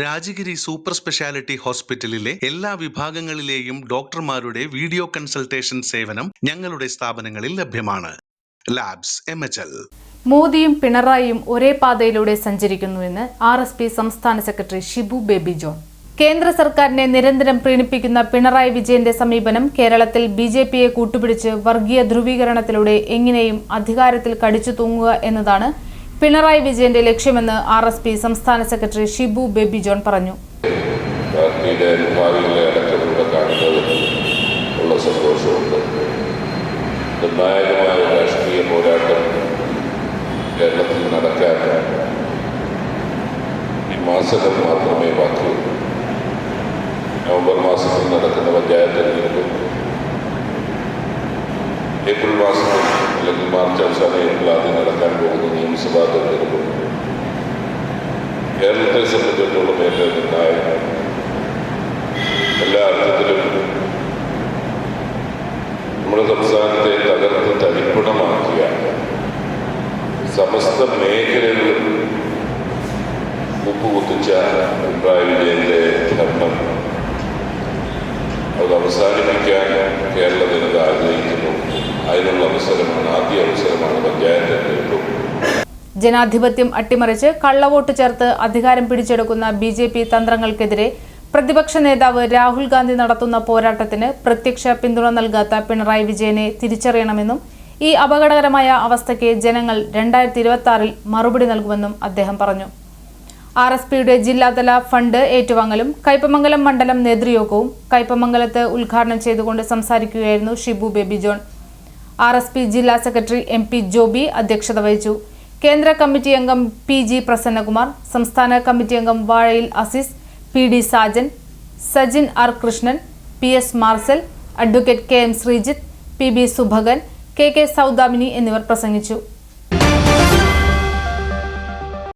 Rajagiri super speciality ഹോസ്പിറ്റലിലെ എല്ലാ വിഭാഗങ്ങളിലെയും ഡോക്ടർമാരുടെ വീഡിയോ കൺസൾട്ടേഷൻ സേവനം ഞങ്ങളുടെ സ്ഥാപനങ്ങളിൽ ലഭ്യമാണ്. ലാബ്സ് എം മോദിയും പിണറായിയും ഒരേ പാതയിലൂടെ സഞ്ചരിക്കുന്നുവെന്ന് ആർ എസ് പി സംസ്ഥാന സെക്രട്ടറി ഷിബു ബേബി ജോൺ. കേന്ദ്ര സർക്കാരിനെ നിരന്തരം പ്രീണിപ്പിക്കുന്ന പിണറായി വിജയന്റെ സമീപനം കേരളത്തിൽ ബി ജെ പിയെ കൂട്ടുപിടിച്ച് വർഗീയ ധ്രുവീകരണത്തിലൂടെ എങ്ങനെയും അധികാരത്തിൽ കടിച്ചു തൂങ്ങുക എന്നതാണ് പിണറായി വിജയന്റെ ലക്ഷ്യമെന്ന് ആർ എസ് പി സംസ്ഥാന സെക്രട്ടറി ഷിബു ബേബി ജോൺ പറഞ്ഞു രാഷ്ട്രീയ പോരാട്ടം കേരളത്തിൽ നടക്കാൻ ഈ മാസങ്ങൾ മാത്രമേ ബാക്കിയുള്ളൂ. നവംബർ മാസത്തിൽ നടക്കുന്ന പഞ്ചായത്ത് തെരഞ്ഞെടുപ്പ് ഏപ്രിൽ മാസത്തിൽ അല്ലെങ്കിൽ മാർച്ച് അവസാനം ഏപ്രിൽ ആദ്യം നടക്കാൻ പോകുന്ന നിയമസഭാ തെരഞ്ഞെടുപ്പുണ്ട് കേരളത്തെ സംബന്ധിച്ചിടത്തോളം ഏറ്റവും നിർണായകമാണ്. എല്ലാ അർത്ഥത്തിലും നമ്മുടെ സംസ്ഥാനത്തെ തകർത്ത് തരിപ്പണമാക്കിയ സമസ്ത മേഖലകളിലും ഉപ്പുകുത്തിച്ച പിണറായി വിജയന്റെ ഭരണം അത് അവസാനിപ്പിക്കാൻ കേരള ജനത ആഗ്രഹിക്കുന്നു. ജനാധിപത്യം അട്ടിമറിച്ച് കള്ളവോട്ട് ചേർത്ത് അധികാരം പിടിച്ചെടുക്കുന്ന ബി ജെ പി തന്ത്രങ്ങൾക്കെതിരെ പ്രതിപക്ഷ നേതാവ് രാഹുൽ ഗാന്ധി നടത്തുന്ന പോരാട്ടത്തിന് പ്രത്യക്ഷ പിന്തുണ നൽകാത്ത പിണറായി വിജയനെ തിരിച്ചറിയണമെന്നും ഈ അപകടകരമായ അവസ്ഥയ്ക്ക് ജനങ്ങൾ രണ്ടായിരത്തി ഇരുപത്തി ആറിൽ മറുപടി നൽകുമെന്നും അദ്ദേഹം പറഞ്ഞു. ആർ എസ് പിയുടെ ജില്ലാതല ഫണ്ട് ഏറ്റുവാങ്ങലും കയ്പമംഗലം മണ്ഡലം നേതൃയോഗവും കയ്പമംഗലത്ത് ഉദ്ഘാടനം ചെയ്തുകൊണ്ട് സംസാരിക്കുകയായിരുന്നു Shibu Baby John. R S P ജില്ലാ സെക്രട്ടറി എം പി ജോബി അധ്യക്ഷത വഹിച്ചു. കേന്ദ്ര കമ്മിറ്റി അംഗം പി ജി പ്രസന്നകുമാർ സംസ്ഥാന കമ്മിറ്റി അംഗം Vazhayil Azeez P D Sajan Sajin R Krishnan P S Marsal advocate K M Sreejith P B Subhakan K K Saudamini എന്നിവർ പ്രസംഗിച്ചു.